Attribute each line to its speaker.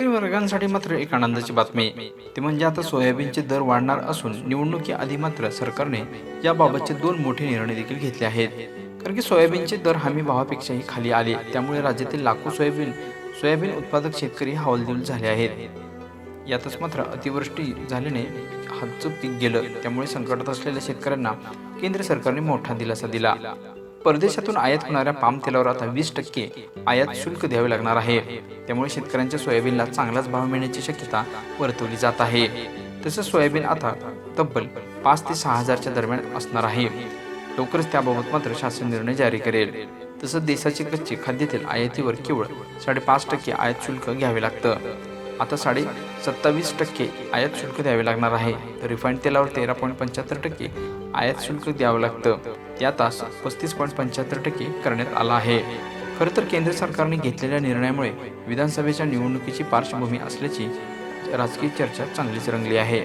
Speaker 1: वर्गांसाठी मात्र एक आनंदाची बातमी. ती म्हणजे आता सोयाबीनचे दर वाढणार असून निवडणुकीआधी मात्र सरकारने याबाबतचे दोन मोठे निर्णय देखील घेतले आहेत. कारण की सोयाबीनचे दर हमी भावापेक्षाही खाली आले. त्यामुळे राज्यातील लाखो सोयाबीन सोयाबीन उत्पादक शेतकरी हवालदिल झाले आहेत. यातच मात्र अतिवृष्टी झाल्याने हातचं पीक गेलं. त्यामुळे संकटात असलेल्या शेतकऱ्यांना केंद्र सरकारने मोठा दिलासा दिला. परदेशातून आयात होणाऱ्या पाम तेलावर आता वीस टक्के आयात शुल्क द्यावे लागणार आहे. त्यामुळे शेतकऱ्यांच्या सोयाबीनला चांगलाच भाव मिळण्याची शक्यता वर्तवली जात आहे. तसंच सोयाबीन आता तब्बल पाच ते सहा हजारच्या दरम्यान असणार आहे. लवकरच त्याबाबत मात्र शासन निर्णय जारी करेल. तसंच देशाचे कच्चे खाद्यतेल आयातीवर केवळ साडेपाच टक्के आयात शुल्क घ्यावे लागतं. आता साडे सत्तावीस टक्के आयात शुल्क द्यावे लागणार आहे. तर रिफाईंड तेलावर तेरा पॉईंट पंच्याहत्तर टक्के आयात शुल्क द्यावं लागतं. त्या तास पस्तीस पॉईंट पंच्याहत्तर टक्के करण्यात आला आहे. खरं तर केंद्र सरकारने घेतलेल्या निर्णयामुळे विधानसभेच्या निवडणुकीची पार्श्वभूमी असल्याची राजकीय चर्चा चांगलीच रंगली आहे.